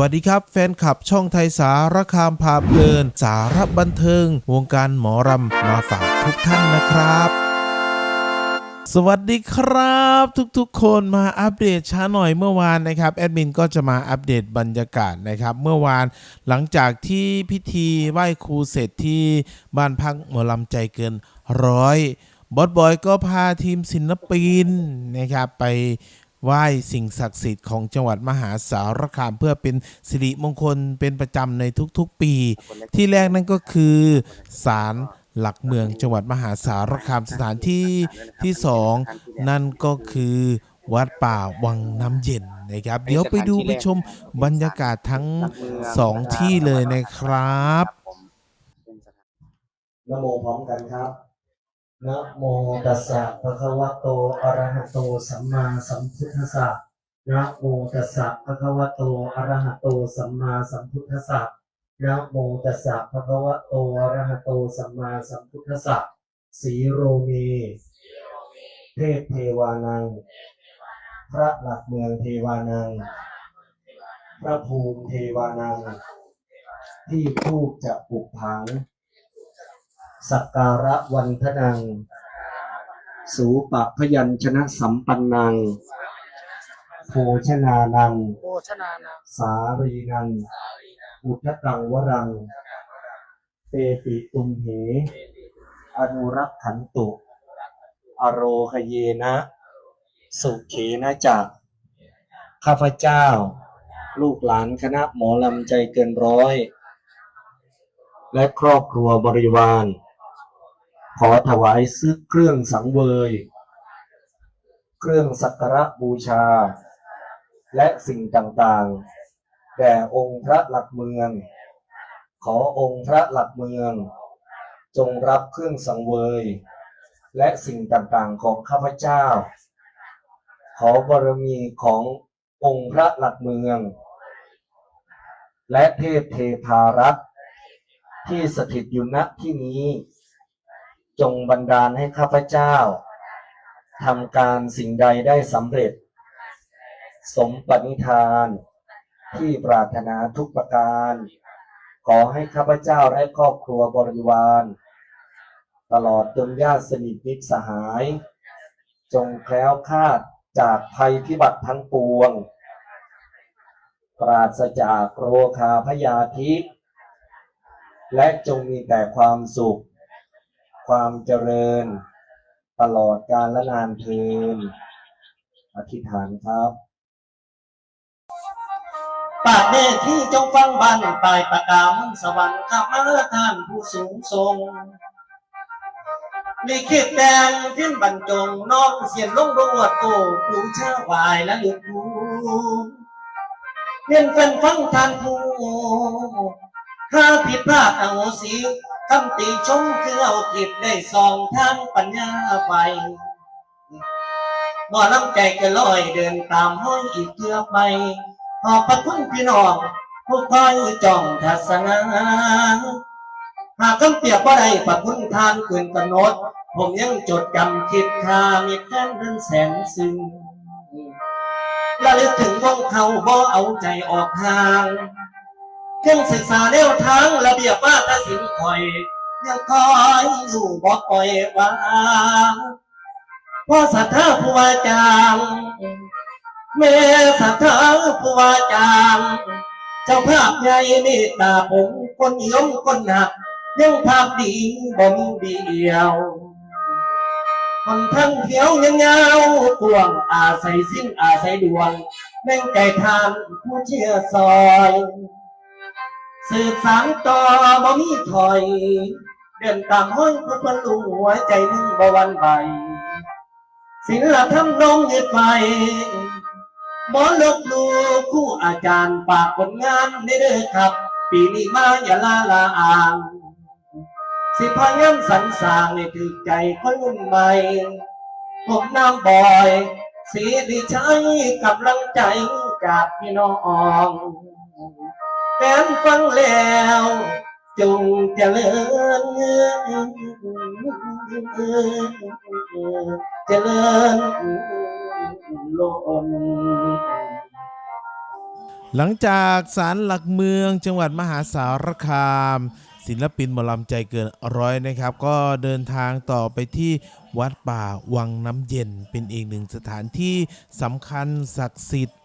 วัสดีครับ แฟนคลับช่องไทยสารคามพาเพลิน สารบันเทิง วงการหมอรำมาฝากทุกท่านนะครับสวัสดีครับทุกๆ คนมาอัปเดตช้าหน่อยเมื่อวานนะครับแอดมินก็จะมาอัปเดตบรรยากาศนะครับเมื่อวานหลังจากที่พิธีไหว้ครูเสร็จที่บ้านพักหมอลำใจเกินร้อยบอสบอยก็พาทีมศิลปินนะครับไป ไหว้สิ่งศักดิ์สิทธิ์ของจังหวัดมหาสารคามเพื่อเป็นสิริมงคลเป็นประจำในทุกๆปี ที่แรกนั่นก็คือศาลหลักเมืองจังหวัดมหาสารคามสถานที่ที่สองนั่นก็คือวัดป่าวังน้ำเย็นนะครับ เดี๋ยวไปดูไปชมบรรยากาศทั้งสองที่เลยนะครับนะโมพร้อมกันครับ นะโมตัสสะภะคะวะโตอะระหะโตสัมมาสัมพุทธัสสะนะโมตัสสะภะคะวะโตอะระหะโตสัมมาสัมพุทธัสสะนะโมตัสสะภะคะวะโตอะระหะโตสัมมาสัมพุทธัสสะสีโรเมเทพเทวานัง พระหลักเมืองเทวานัง พระภูมิเทวานัง ที่ผู้จะปลุกผัง สักการะวันทนัง สูปะพยัญชนะสัมปันนัง โภชนานัง โภชนานะสารีนัง อุทกังวรังเตปิตุมเห อนุรักขันตุ อโรคเยนะ สุเขนะจักข้าพเจ้า ลูกหลานคณะหมอลำใจเกินร้อย และครอบครัวบริวาร ขอถวายซื้อเครื่องสังเวย เครื่องสักการะบูชา และสิ่งต่างๆ แด่องค์พระหลักเมือง ขอองค์พระหลักเมือง จงรับเครื่องสังเวย และสิ่งต่างๆของข้าพเจ้า ขอบารมีขององค์พระหลักเมือง และเทพเทพารักษ์ที่สถิตอยู่ณที่นี้ จงบันดาลให้ข้าพเจ้าทำการสิ่งใดได้สำเร็จ สมปณิธาน ที่ปรารถนาทุกประการ ขอให้ข้าพเจ้าและครอบครัวบริวาร ตลอดจนญาติสนิทมิตรสหาย จงแคล้วคลาดจากภัยพิบัติทั้งปวง ปราศจากโรคาพยาธิ และจงมีแต่ความสุข ความเจริญ ตลอดกาลและนานเทินอธิษฐานครับปาเนที่จงฟังบันปลายประกามุนสวรรค์ข้ามาท่านผู้สูงทรงลิขิตแดงพิมพ์บรรจงน้องเสียนลงรวดโอ้ผู้ชาวายและหลึกภูเรียนเป็นฟังท่านผู้ถ้าผิดพลาดเอาสิ คำติชมคือเอาผิดได้สองทางปัญญาไปบ่ลำใจก็ลอยเดินตามห้อยอีกเทือไปขอบพระคุณพี่น้องผู้คอยจ้องทัศนาหากคำเปรียบว่าใดพระคุณทานเกินกำหนด ผมยังจดจำคิดคามีแค่เดินแสนซึ้งระลึกถึงวงเขาบ่เอาใจออกห่าง เครื่องศึกษาแนวทางระเบียบว่าตศิลป์คอยยังคอยอยู่บ่ปล่อยวางเพราะศรัทธาผู้ว่าจางเมสถาผู้ว่าจางเจ้าภาพใหญ่เมตตาผมคนนิยมคนหักยังภาพดีบ่มีเดียวคนทั้งเขียวยังเงากวางอาศัยสิ้นอาศัยดวงแม่งใจทานผู้เชื่อซอย สืบสานต่อบ่มีถอย เดินตามห้อยพื่อคนรูหัวใจมึงบ่วันไหวศิลธรรมนองยึดไปหมอลบลูคู่อาจารย์ปากผลงานได้เด้อครับ ปีนี้มาอย่าลาลาอ่าง สิพยายามสรรสางให้ถึกใจคนรุ่นใหม่ผมน้ำบอย สีดีใช้กำลังใจจากพี่น้อง แฟนฟังแล้ว จงเจริญเจริญล้นหลังจากศาลหลักเมืองจังหวัดมหาสารคาม ศิลปินหมอลำใจเกินร้อยนะครับ ก็เดินทางต่อไปที่วัดป่าวังน้ำเย็นเป็นอีกหนึ่งสถานที่สำคัญศักดิ์สิทธิ์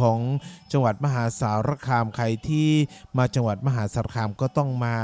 ของจังหวัดมหาสารคามใครที่มาจังหวัดมหาสารคามก็ต้องมา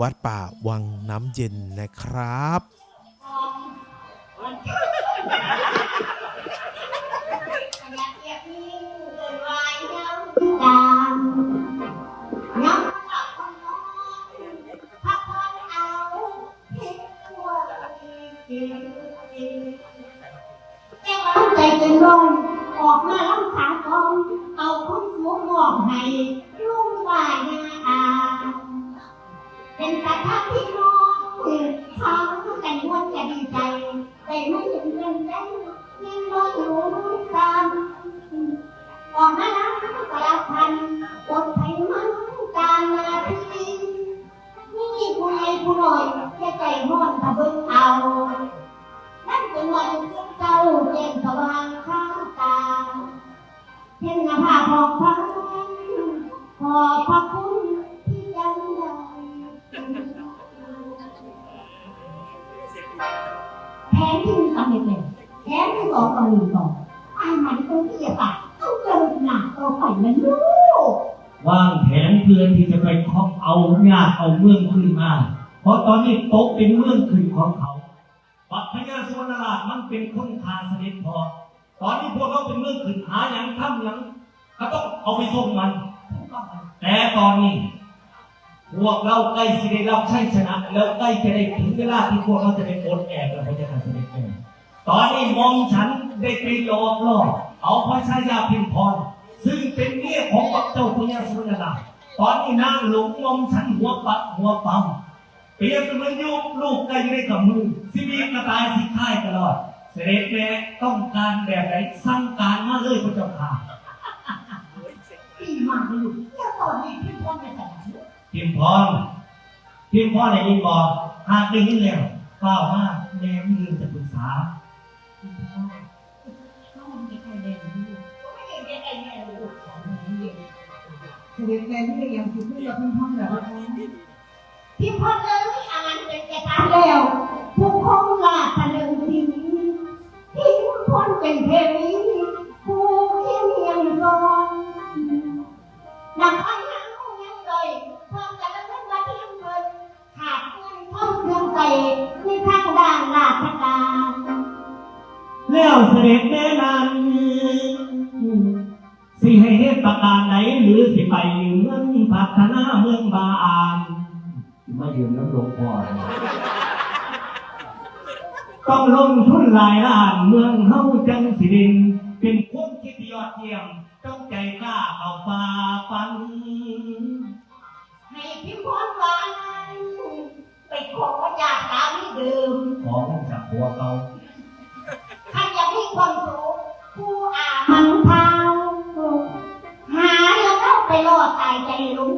วัดป่าวังน้ำเย็นนะครับใจเกินร้อ เจ้าแจ่มสว่างข้างตาเห็นหน้าผากของพันขอพระคุณที่ยังได้แผนที่มีสำเร็จเลยแผนที่สองต่อหนึ่งต่อไอ้มันต้องที่จะตัดต้องเจอหนักต่อไปนะลูกวางแผนเพื่อที่จะไปครอบเอาญาติเอาเมืองขึ้นมา เพราะตอนนี้โต๊ะเป็นเมืองขึ้นของเขา ปัตพญาสุวรรณราชมันเป็นคนขาเสด็จพอ ตอนนี้พวกเราเป็นเมืองขึ้นหาอย่างทำอย่างก็ต้องเอาไปส่งมัน แต่ตอนนี้ พวกเราใกล้สิได้รับชัยชนะ แล้วใกล้จะได้ถึงเวลาที่พวกเราจะได้โอนแอบกับพระเจ้าเสด็จแม่ตอนนี้มองฉันได้ไปหลอกล่อเอาพระชายาพิมพรซึ่งเป็นเมียของปักเจ้าพญาสุวรรณราชตอนนี้นางหลงมอมฉันหัวปักหัวปั๊ม เปรียบเสมือนยุกลูกใกล้จะได้กับมือสิมีกระตายสิค่ายตลอด เสด็จแม่ต้องการแบบไหนสั่งการมาเลยพระเจ้าค่ะดีมากเลยลูกแล้วตอนนี้พี่พ่อจะใส่ไหนพิมพรพิมพรในยินบอกหากได้ยินแล้วเฝ้ามากแม่ไม่ลืมจะปรึกษาเสด็จแม่ที่ยังคิดไม่ยอมพิมพ์พ่อแบบพิม ที่พ่อเลยอามันเป็นแก่ตาแล้วผู้คงลาทะลึงสิพิมพ์พ่อเป็นเทวี ยืมน้ำหลวงพ่อต้องลงทุนหลายล้านเมืองเฮาจังสิดิน เป็นคนคิดยอดเยี่ยม ต้องใจกล้าเอาฟ้าฟัน ให้พิมพ์พรวานไปขอจากสามีเดิมขอเงินจากหัวเขาถ้าอยากมีความสุขผู้อามันเท้าหาแล้วเอาไปรอดตายใจหลง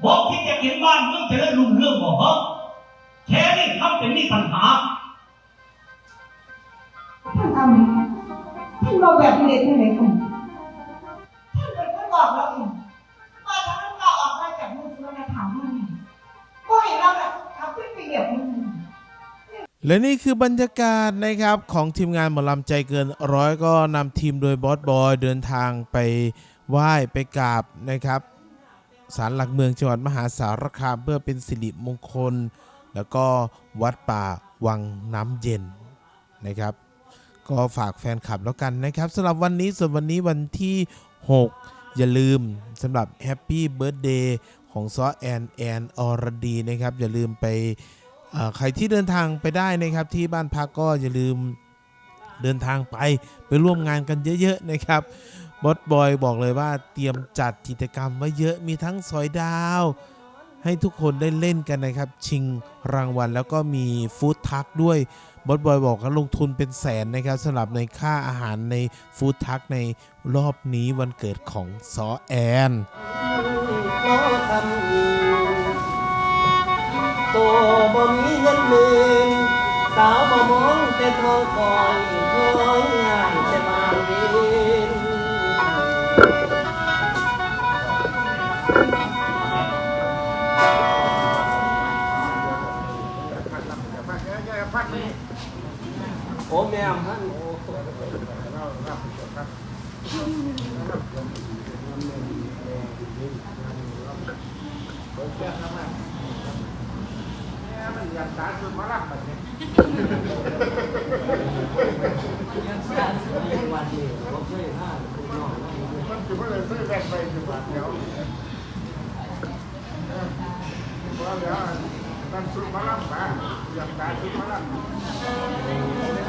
าอย่างก้าวเขาไม่เยี่ยมแผ่นดินเนี่ยบอกที่จะเห็นบ้านเมืองเจริญรุ่งเรื่องบอกเหรอแค่นี้ทำเป็นมีปัญหาท่านทำท่านบอกแบบนี้ได้ที่ไหนกันท่านเป็นคนบอกเราเองว่าถ้าเราออกมาจากมือสุวรรณถามว่าไงก็เห็นเราแบบทำเป็นไปแบบนี้และนี่คือบรรยากาศนะครับของทีมงานหมอลำใจเกินร้อยก็นำทีมโดยบอสบอยเดินทางไปไหว้ไปกราบนะครับ ศาลหลักเมืองจังหวัดมหาสารคามเพื่อเป็นสิริมงคล แล้วก็วัดป่าวังน้ำเย็นนะครับ ก็ฝากแฟนคลับแล้วกันนะครับสำหรับวันนี้ส่วนวันนี้วันที่ 6 อย่าลืมสำหรับแฮปปี้เบิร์ a เดย์ของซอแอนแอนอรดีนะครับ อย่าลืมไปใครที่เดินทางไปได้นะครับที่บ้านพักก็อย่าลืมเดินทางไปไปร่วมงานกันเยอะ ๆ นะครับ บอสบอยบอกเลยว่าเตรียมจัดกิจกรรมไว้เยอะมีทั้งสอยดาว ให้ทุกคนได้เล่นกันนะครับ ชิงรางวัลแล้วก็มีฟู้ดทักด้วยบอสบอยบอกว่าลงทุนเป็นแสนนะครับสำหรับในค่าอาหารในฟู้ดทักในรอบนี้วันเกิดของซอแอนโตบ่มีเงินหมื่นสาวบ่มองแต่ทองคอยคอย โอ้แม่มท่านโอ้ยังสาดในวันนี้ผมเคยห้าคุณน้องมันคือว่าเลยซื้อแบตไปสิบบาทเดียวว่าแล้วนั่นสุดมาล่ำมา อยากได้สุดมาล่ำ